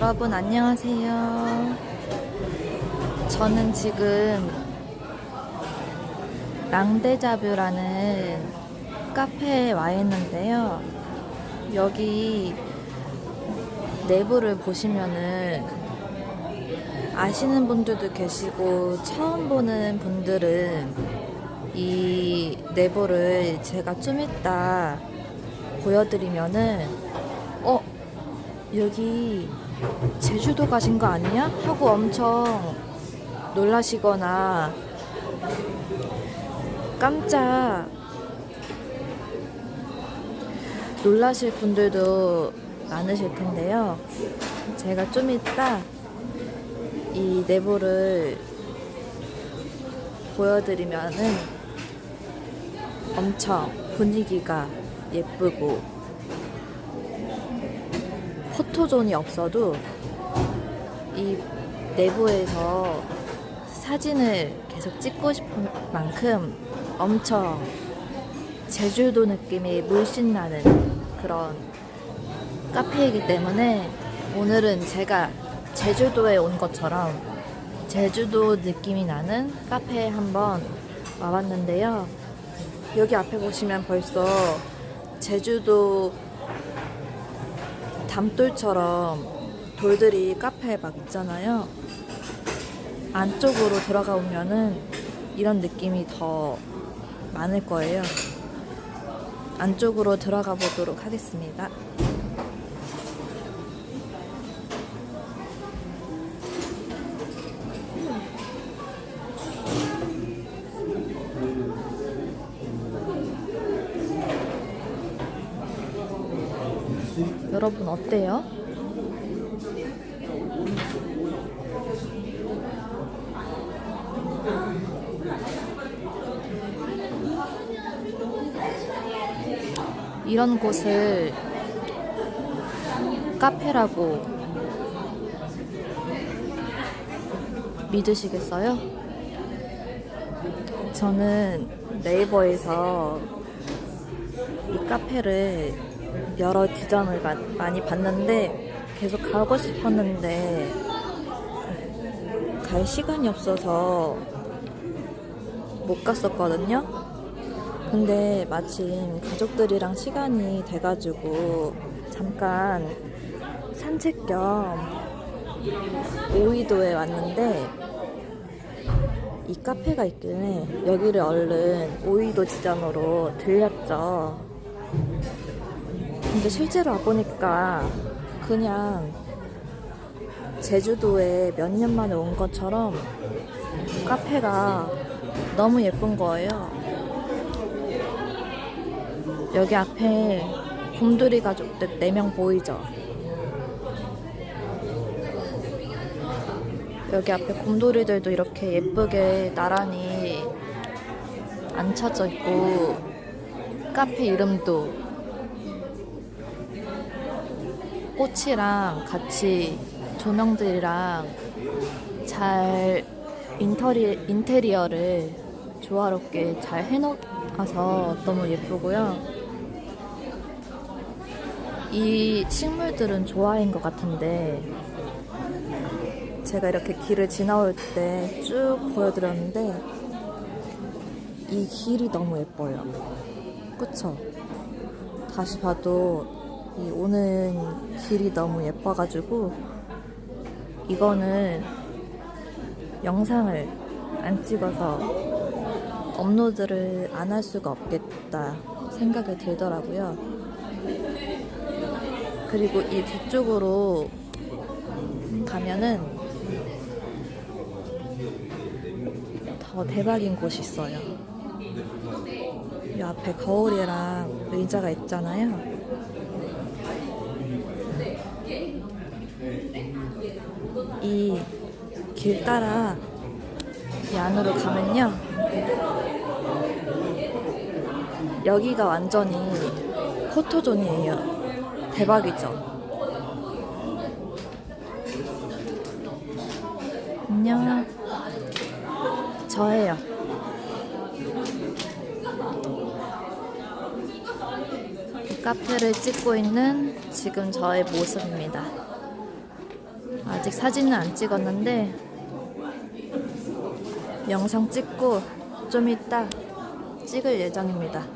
여러분 안녕하세요. 저는 지금 랑데자뷰라는 카페에 와 있는데요. 여기 내부를 보시면은 아시는 분들도 계시고 처음 보는 분들은 이 내부를 제가 좀 이따 보여드리면은 어 여기 제주도 가신 거 아니야? 하고 엄청 놀라시거나 깜짝 놀라실 분들도 많으실 텐데요. 제가 좀 이따 이 내부를 보여드리면은 엄청 분위기가 예쁘고 포토존이 없어도 이 내부에서 사진을 계속 찍고 싶은 만큼 엄청 제주도 느낌이 물씬 나는 그런 카페이기 때문에 오늘은 제가 제주도에 온 것처럼 제주도 느낌이 나는 카페에 한번 와봤는데요. 여기 앞에 보시면 벌써 제주도 담돌처럼 돌들이 카페에 막 있잖아요. 안쪽으로 들어가 보면은 이런 느낌이 더 많을 거예요. 안쪽으로 들어가 보도록 하겠습니다. 여러분 어때요? 이런 곳을 카페라고 믿으시겠어요? 저는 네이버에서 이 카페를 여러 지점을 마- 많이 봤는데 계속 가고 싶었는데 갈 시간이 없어서 못 갔었거든요. 근데 마침 가족들이랑 시간이 돼가지고 잠깐 산책 겸 오이도에 왔는데 이 카페가 있길래 여기를 얼른 오이도 지점으로 들렸죠. 근데 실제로 와보니까 그냥 제주도에 몇 년 만에 온 것처럼 카페가 너무 예쁜 거예요. 여기 앞에 곰돌이 가족들 4명 보이죠? 여기 앞에 곰돌이들도 이렇게 예쁘게 나란히 앉혀져 있고 카페 이름도 꽃이랑 같이 조명들이랑 잘 인터리, 인테리어를 조화롭게 잘 해놓아서 너무 예쁘고요. 이 식물들은 좋아인 것 같은데 제가 이렇게 길을 지나올 때 쭉 보여드렸는데 이 길이 너무 예뻐요. 그쵸? 다시 봐도 이 오는 길이 너무 예뻐가지고 이거는 영상을 안 찍어서 업로드를 안 할 수가 없겠다 생각이 들더라고요. 그리고 이 뒤쪽으로 가면은 더 대박인 곳이 있어요. 이 앞에 거울이랑 의자가 있잖아요. 이 길 따라 이 안으로 가면요. 여기가 완전히 포토존이에요. 대박이죠? 안녕. 저예요. 이 카페를 찍고 있는 지금 저의 모습입니다. 아직 사진은 안 찍었는데 영상 찍고 좀 이따 찍을 예정입니다.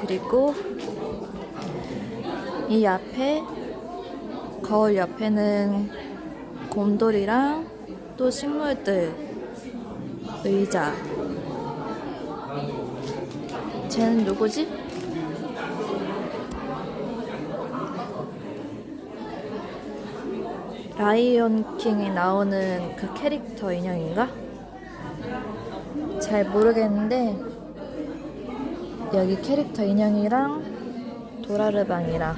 그리고 이 앞에 거울 옆에는 곰돌이랑 또 식물들 의자 쟤는 누구지? 라이온 킹이 나오는 그 캐릭터 인형인가? 잘 모르겠는데 여기 캐릭터 인형이랑 도라르방이랑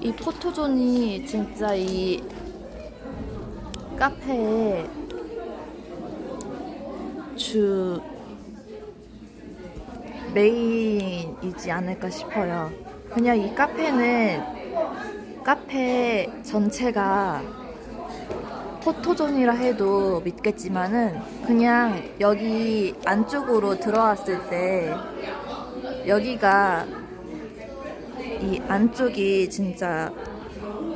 이 포토존이 진짜 이 카페의 주 메인이지 않을까 싶어요. 그냥 이 카페는 카페 전체가 포토존이라 해도 믿겠지만은 그냥 여기 안쪽으로 들어왔을 때 여기가 이 안쪽이 진짜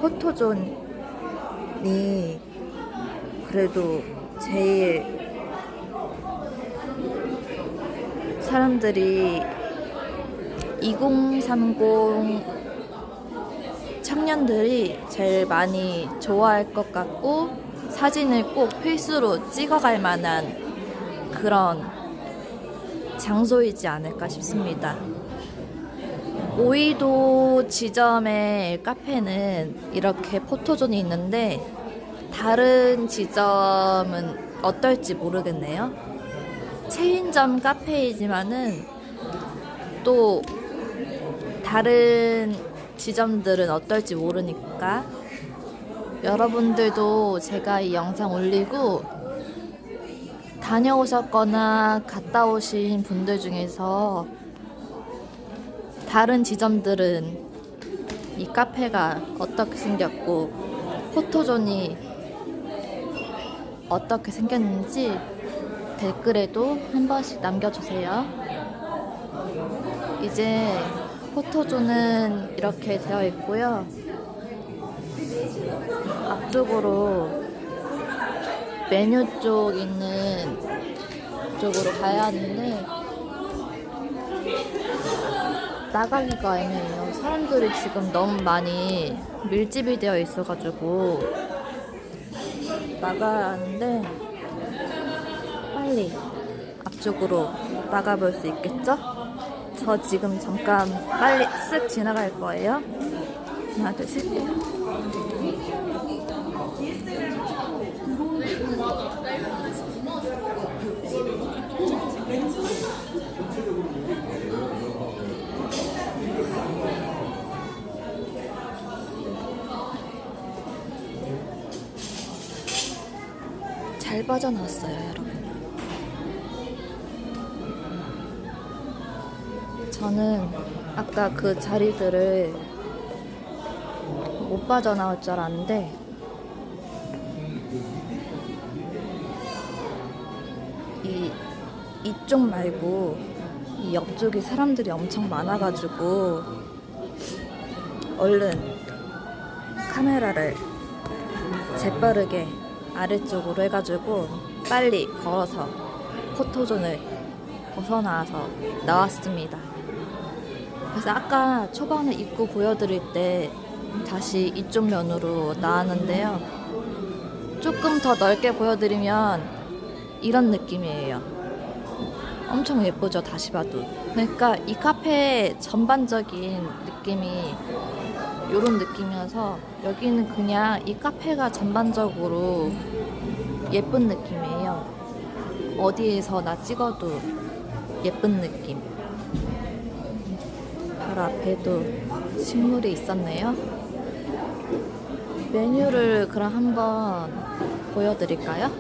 포토존이 그래도 제일 사람들이 2030 청년들이 제일 많이 좋아할 것 같고 사진을 꼭 필수로 찍어갈 만한 그런 장소이지 않을까 싶습니다. 오이도 지점의 카페는 이렇게 포토존이 있는데 다른 지점은 어떨지 모르겠네요. 체인점 카페이지만은 또 다른 지점들은 어떨지 모르니까 여러분들도 제가 이 영상 올리고 다녀오셨거나 갔다 오신 분들 중에서 다른 지점들은 이 카페가 어떻게 생겼고 포토존이 어떻게 생겼는지 댓글에도 한 번씩 남겨주세요. 이제 포토존은 이렇게 되어 있고요. 앞쪽으로 메뉴 쪽 있는 쪽으로 가야 하는데 나가기가 애매해요. 사람들이 지금 너무 많이 밀집이 되어 있어가지고 나가야 하는데 빨리 앞쪽으로 나가볼 수 있겠죠? 저 지금 잠깐 빨리 쓱 지나갈 거예요. 하나, 둘, 셋. 잘 빠져나왔어요, 여러분. 저는 아까 그 자리들을 못 빠져나올 줄 알았는데 이 이쪽 말고 이 옆쪽이 사람들이 엄청 많아가지고 얼른 카메라를 재빠르게 아래쪽으로 해가지고 빨리 걸어서 포토존을 벗어나와서 나왔습니다. 그래서 아까 초반에 입구 보여드릴 때 다시 이쪽 면으로 나왔는데요. 조금 더 넓게 보여드리면 이런 느낌이에요. 엄청 예쁘죠, 다시 봐도. 그러니까 이 카페의 전반적인 느낌이 이런 느낌이어서 여기는 그냥 이 카페가 전반적으로 예쁜 느낌이에요. 어디에서 나 찍어도 예쁜 느낌. 바로 앞에도 식물이 있었네요. 메뉴를 그럼 한번 보여드릴까요?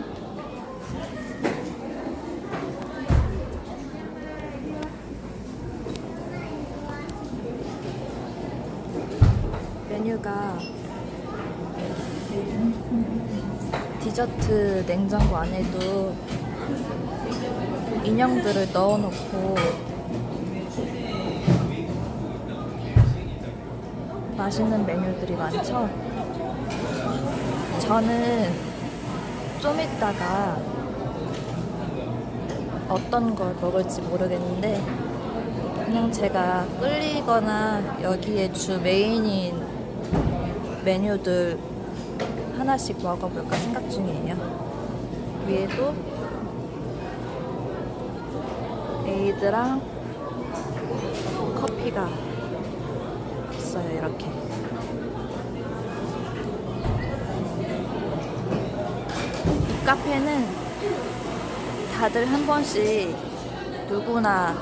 메뉴가 디저트 냉장고 안에도 인형들을 넣어놓고 맛있는 메뉴들이 많죠. 저는 좀 이따가 어떤 걸 먹을지 모르겠는데 그냥 제가 끌리거나 여기에 주 메인인 메뉴들 하나씩 먹어볼까 생각 중이에요. 위에도 에이드랑 커피가 있어요, 이렇게. 이 카페는 다들 한 번씩 누구나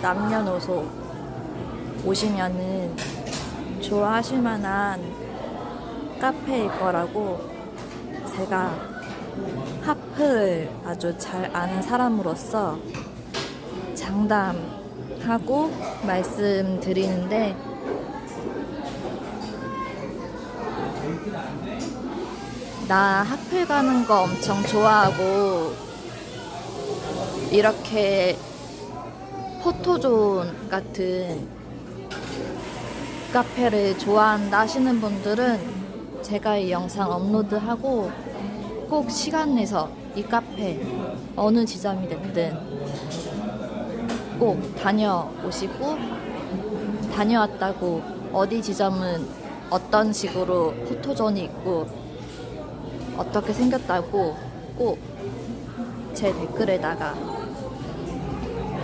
남녀노소 오시면은 좋아하실 만한 카페일 거라고 제가 하프를 아주 잘 아는 사람으로서 장담하고 말씀드리는데 나 하플 가는 거 엄청 좋아하고 이렇게 포토존 같은 카페를 좋아한다 하시는 분들은 제가 이 영상 업로드하고 꼭 시간 내서 이 카페 어느 지점이 됐든 꼭 다녀오시고 다녀왔다고 어디 지점은 어떤 식으로 포토존이 있고 어떻게 생겼다고 꼭 제 댓글에다가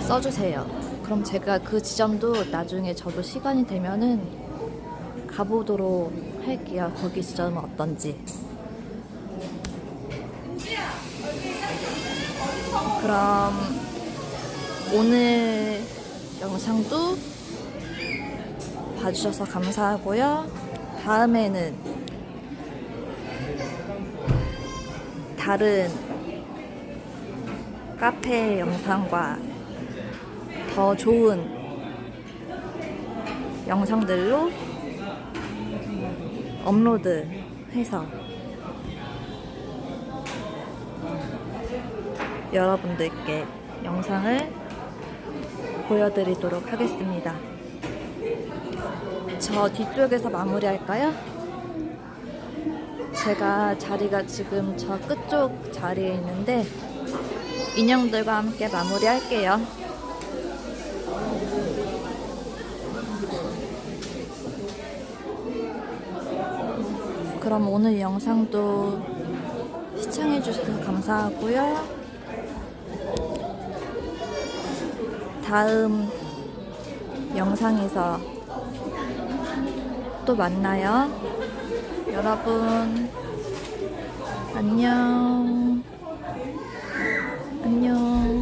써주세요. 그럼 제가 그 지점도 나중에 저도 시간이 되면은 가보도록 할게요. 거기 지점은 어떤지. 그럼 오늘 영상도 봐주셔서 감사하고요. 다음에는 다른 카페 영상과 더 좋은 영상들로 업로드 해서 여러분들께 영상을 보여드리도록 하겠습니다. 저 뒤쪽에서 마무리할까요? 제가 자리가 지금 저 끝쪽 자리에 있는데 인형들과 함께 마무리할게요. 그럼 오늘 영상도 시청해주셔서 감사하고요. 다음 영상에서 또 만나요. 여러분 안녕. 안녕.